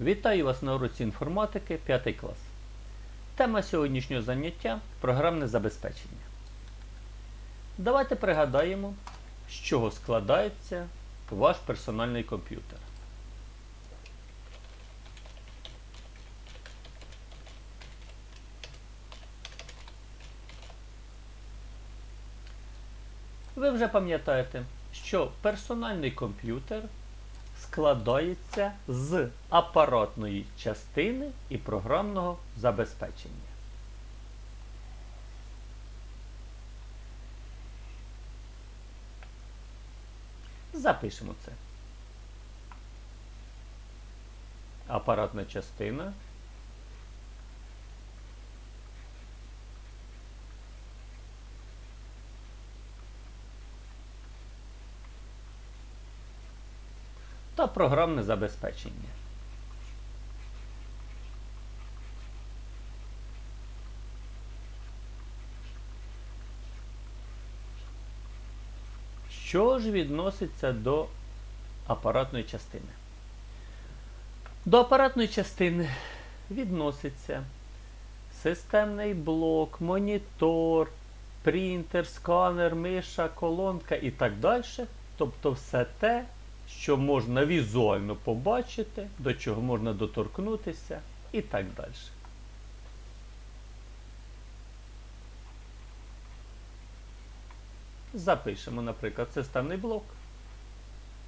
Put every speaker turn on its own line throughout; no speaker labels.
Вітаю вас на уроці інформатики 5 клас. Тема сьогоднішнього заняття програмне забезпечення. Давайте пригадаємо, з чого складається ваш персональний комп'ютер. Ви вже пам'ятаєте, що персональний комп'ютер складається з апаратної частини і програмного забезпечення. Запишемо це. Апаратна частина. Та програмне забезпечення. Що ж відноситься до апаратної частини? До апаратної частини відноситься системний блок, монітор, принтер, сканер, миша, колонка і так далі. Тобто все те, що можна візуально побачити, до чого можна доторкнутися і так далі. Запишемо, наприклад, системний блок.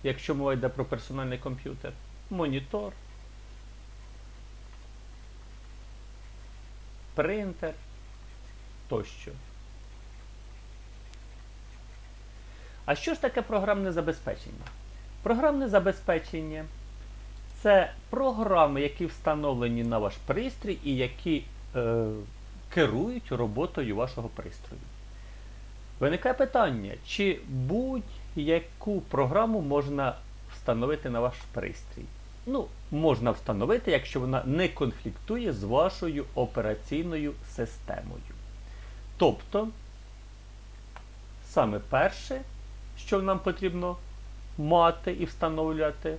Якщо мова йде про персональний комп'ютер, монітор, принтер тощо. А що ж таке програмне забезпечення? Програмне забезпечення це програми, які встановлені на ваш пристрій і які е, керують роботою вашого пристрою. Виникає питання, чи будь-яку програму можна встановити на ваш пристрій? Ну, можна встановити, якщо вона не конфліктує з вашою операційною системою. Тобто, саме перше, що нам потрібно мати і встановлювати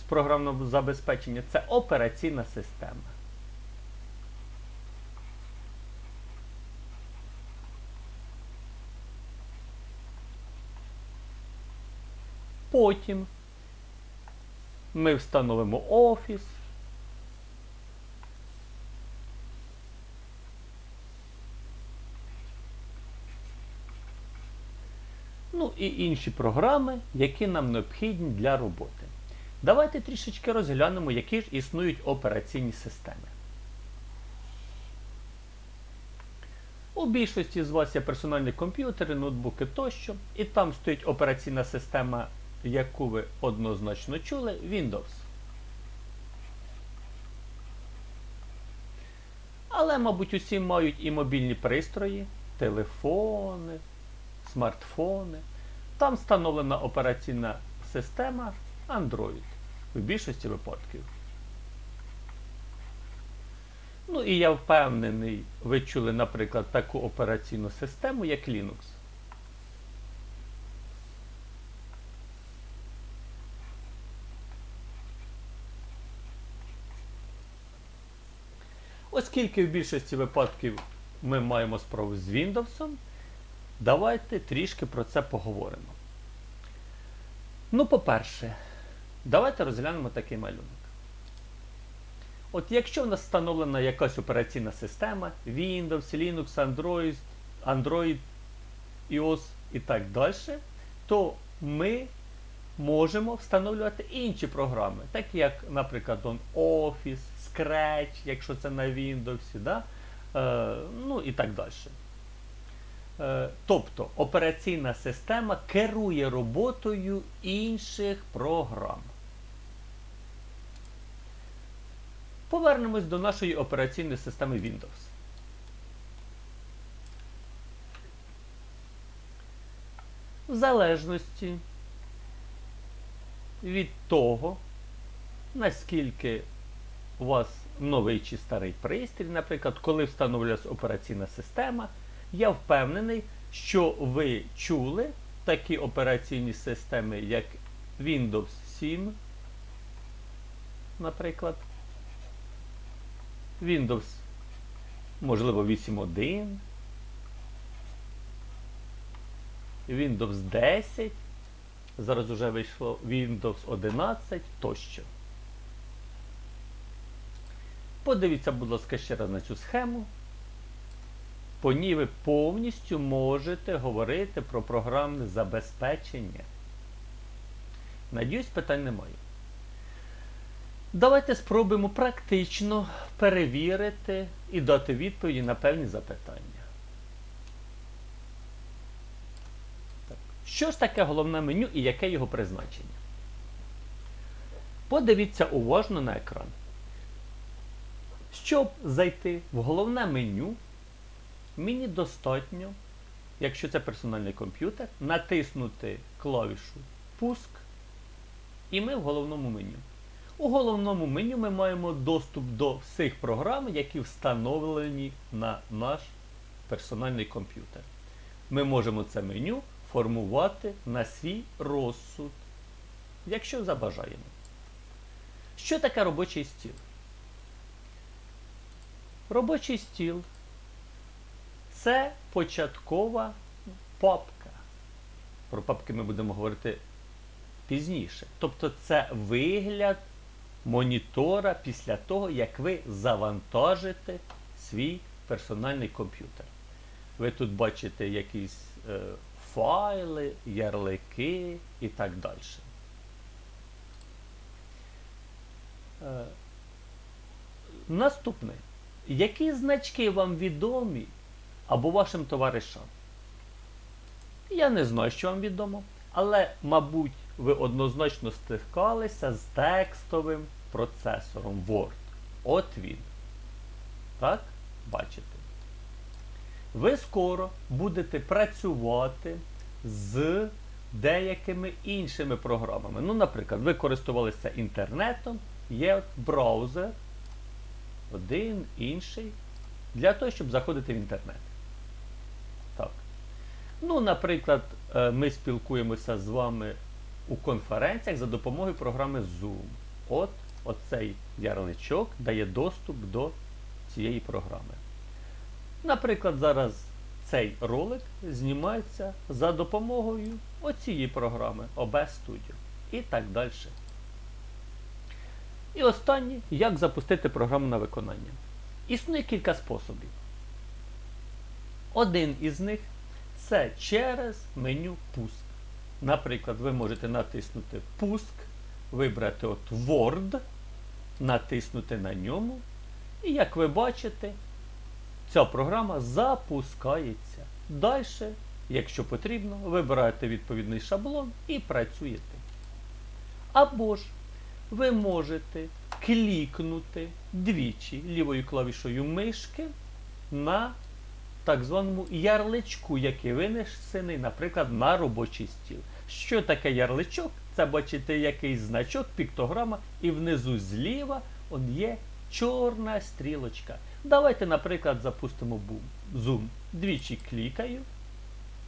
з програмного забезпечення, це операційна система. Потім ми встановимо офіс. Ну і інші програми, які нам необхідні для роботи. Давайте трішечки розглянемо, які ж існують операційні системи. У більшості з вас є персональні комп'ютери, ноутбуки тощо, і там стоїть операційна система, яку ви однозначно чули, Windows. Але, мабуть, усі мають і мобільні пристрої, телефони, смартфони. Там встановлена операційна система Android в більшості випадків. Ну і я впевнений, ви чули, наприклад, таку операційну систему, як Linux. Оскільки в більшості випадків ми маємо справу з Windows, давайте трішки про це поговоримо. Ну, по-перше, давайте розглянемо такий малюнок. От якщо в нас встановлена якась операційна система, Windows, Linux, Android, Android, iOS і так далі, то ми можемо встановлювати інші програми, такі як, наприклад, Office, Scratch, якщо це на Windows, да? е, ну і так далі. Е, тобто операційна система керує роботою інших програм. Повернемось до нашої операційної системи Windows. В залежності від того, наскільки у вас новий чи старий пристрій, наприклад, коли встановлюється операційна система, я впевнений, що ви чули такі операційні системи, як Windows 7, наприклад, Windows, можливо, 8.1, Windows 10, зараз вже вийшло Windows 11 тощо. Подивіться, будь ласка, ще раз на цю схему. По ній ви повністю можете говорити про програмне забезпечення. Надіюсь, питань немає. Давайте спробуємо практично перевірити і дати відповіді на певні запитання. Так. Що ж таке головне меню і яке його призначення? Подивіться уважно на екран. Щоб зайти в головне меню, мені достатньо, якщо це персональний комп'ютер, натиснути клавішу Пуск, і ми в головному меню. У головному меню ми маємо доступ до всіх програм, які встановлені на наш персональний комп'ютер. Ми можемо це меню формувати на свій розсуд, якщо забажаємо. Що таке робочий стіл? Робочий стіл це початкова папка. Про папки ми будемо говорити пізніше. Тобто це вигляд монітора після того, як ви завантажите свій персональний комп'ютер. Ви тут бачите якісь е, файли, ярлики і так далі. Е, наступне. Які значки вам відомі або вашим товаришам? Я не знаю, що вам відомо, але, мабуть, ви однозначно стикалися з текстовим процесором Word. От він. Так? Бачите? Ви скоро будете працювати з деякими іншими програмами. Ну, наприклад, ви користувалися інтернетом, є браузер, один, інший, для того, щоб заходити в інтернет. Ну, наприклад, е, ми спілкуємося з вами у конференціях за допомогою програми Zoom. От оцей ярличок дає доступ до цієї програми. Наприклад, зараз цей ролик знімається за допомогою оцієї програми OBS Studio і так далі. І останнє, як запустити програму на виконання. Існує кілька способів. Один із них це через меню Пуск. Наприклад, ви можете натиснути Пуск, вибрати от Word, натиснути на ньому. І як ви бачите, ця програма запускається. Далі, якщо потрібно, вибираєте відповідний шаблон і працюєте. Або ж ви можете клікнути двічі лівою клавішою мишки на так званому ярличку, який винесений, наприклад, на робочий стіл. Що таке ярличок? Це бачите якийсь значок, піктограма, і внизу зліва он є чорна стрілочка. Давайте, наприклад, запустимо Zoom. Двічі клікаю.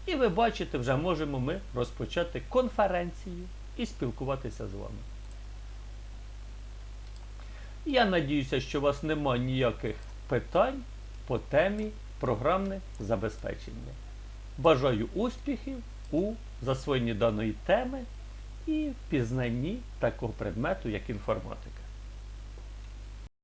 І ви бачите, вже можемо ми розпочати конференцію і спілкуватися з вами. Я надіюся, що у вас немає ніяких питань по темі програмне забезпечення. Бажаю успіхів у засвоєнні даної теми і впізнанні пізнанні такого предмету, як інформатика.